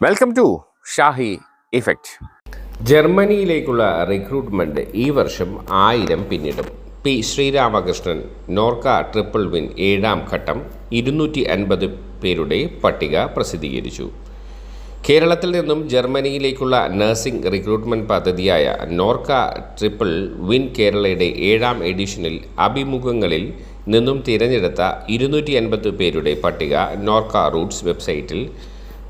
Welcome to Shahi effect ജർമ്മനിയിലേക്കുള്ള recruitment ഈ വർഷം ആയിരം പിന്നിടും. P Sreeramakrishnan Norka triple win ഏഴാം ഘട്ടം ഇരുന്നൂറ്റി അൻപത് പേരുടെ പട്ടിക പ്രസിദ്ധീകരിച്ചു. കേരളത്തിൽ നിന്നും ജർമ്മനിയിലേക്കുള്ള നഴ്സിംഗ് റിക്രൂട്ട്മെന്റ് പദ്ധതിയായ നോർക്ക ട്രിപ്പിൾ വിൻ കേരളയുടെ ഏഴാം എഡിഷനിൽ അഭിമുഖങ്ങളിൽ നിന്നും തിരഞ്ഞെടുത്ത ഇരുന്നൂറ്റി അൻപത് പേരുടെ പട്ടിക നോർക്ക റൂട്ട്സ് വെബ്സൈറ്റിൽ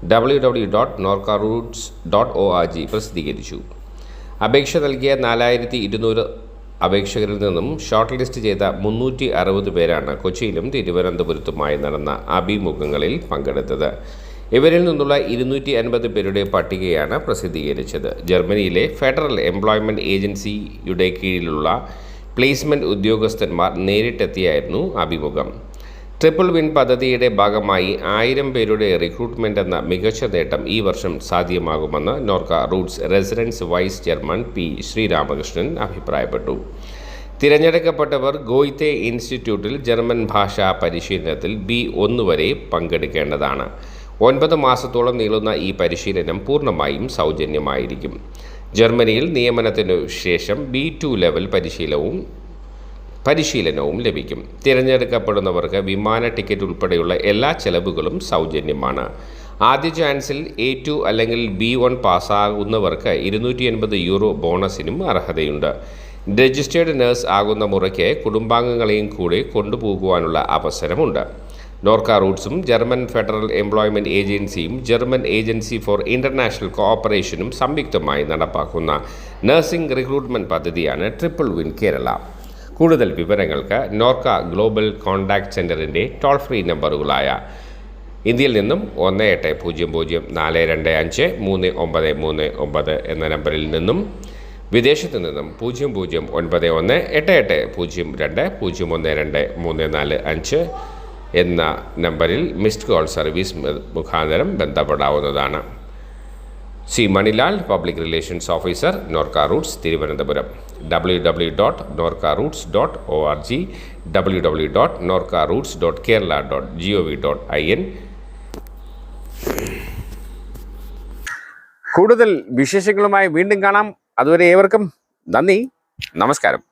W W dot Norka roots dot O R G പ്രസിദ്ധീകരിച്ചു അപേക്ഷ നൽകിയ നാലായിരത്തി ഇരുന്നൂറ് അപേക്ഷകരിൽ നിന്നും ഷോർട്ട് ലിസ്റ്റ് ചെയ്ത മുന്നൂറ്റി അറുപത് പേരാണ് കൊച്ചിയിലും തിരുവനന്തപുരത്തുമായി നടന്ന അഭിമുഖങ്ങളിൽ പങ്കെടുത്തത്. ഇവരിൽ നിന്നുള്ള ഇരുന്നൂറ്റി അൻപത് പേരുടെ പട്ടികയാണ് പ്രസിദ്ധീകരിച്ചത്. ജർമ്മനിയിലെ ഫെഡറൽ എംപ്ലോയ്മെന്റ് ഏജൻസിയുടെ കീഴിലുള്ള പ്ലേസ്മെന്റ് ഉദ്യോഗസ്ഥന്മാർ നേരിട്ടെത്തിയായിരുന്നു അഭിമുഖം. ട്രിപ്പിൾ വിൻ പദ്ധതിയുടെ ഭാഗമായി ആയിരം പേരുടെ റിക്രൂട്ട്മെന്റ് എന്ന മികച്ച നേട്ടം ഈ വർഷം സാധ്യമാകുമെന്ന് Norka roots residence vice chairman P Sreeramakrishnan അഭിപ്രായപ്പെട്ടു. തിരഞ്ഞെടുക്കപ്പെട്ടവർ ഗോയ്തെ ഇൻസ്റ്റിറ്റ്യൂട്ടിൽ ജർമ്മൻ ഭാഷാ പരിശീലനത്തിൽ ബി ഒന്ന് വരെ പങ്കെടുക്കേണ്ടതാണ്. ഒൻപത് മാസത്തോളം നീളുന്ന ഈ പരിശീലനം പൂർണമായും സൗജന്യമായിരിക്കും. ജർമ്മനിയിൽ നിയമനത്തിനു ശേഷം ബി ടു ലെവൽ പരിശീലനവും പരിശീലനവും ലഭിക്കും. തിരഞ്ഞെടുക്കപ്പെടുന്നവർക്ക് വിമാന ടിക്കറ്റ് ഉൾപ്പെടെയുള്ള എല്ലാ ചെലവുകളും സൗജന്യമാണ്. ആദ്യ ചാൻസിൽ എ ടു അല്ലെങ്കിൽ ബി വൺ പാസ്സാകുന്നവർക്ക് ഇരുന്നൂറ്റി എൺപത് യൂറോ ബോണസിനും അർഹതയുണ്ട്. രജിസ്റ്റേർഡ് നഴ്സ് ആകുന്ന മുറയ്ക്ക് കുടുംബാംഗങ്ങളെയും കൂടി കൊണ്ടുപോകുവാനുള്ള അവസരമുണ്ട്. നോർക്ക റൂട്ട്സും ജർമ്മൻ ഫെഡറൽ എംപ്ലോയ്മെന്റ് ഏജൻസിയും ജർമ്മൻ ഏജൻസി ഫോർ ഇന്റർനാഷണൽ കോഓപ്പറേഷനും സംയുക്തമായി നടപ്പാക്കുന്ന നഴ്സിംഗ് റിക്രൂട്ട്മെന്റ് പദ്ധതിയാണ് ട്രിപ്പിൾ വിൻ കേരള. കൂടുതൽ വിവരങ്ങൾക്ക് നോർക്ക ഗ്ലോബൽ കോൺടാക്ട് സെന്ററിന്റെ ടോൾ ഫ്രീ നമ്പറുകളായ ഇന്ത്യയിൽ നിന്നും ഒന്ന് എട്ട് പൂജ്യം പൂജ്യം നാല് രണ്ട് അഞ്ച് മൂന്ന് ഒമ്പത് മൂന്ന് ഒമ്പത് എന്ന നമ്പറിൽ നിന്നും വിദേശത്തു നിന്നും പൂജ്യം പൂജ്യം ഒൻപത് ഒന്ന് എട്ട് എട്ട് പൂജ്യം രണ്ട് പൂജ്യം ഒന്ന് രണ്ട് മൂന്ന് നാല് അഞ്ച് എന്ന നമ്പറിൽ മിസ്ഡ് കോൾ സർവീസ് മുഖാന്തരം ബന്ധപ്പെടാവുന്നതാണ്. C Manilal public relations officer Norka roots Thiruvananthapuram W W dot Norka roots dot O R G W W dot Norka roots dot Kerala dot G O V dot I N കൂടുതൽ വിശേഷങ്ങളുമായി വീണ്ടും കാണാം. അതുവരെ ഏവർക്കും നന്ദി. നമസ്കാരം.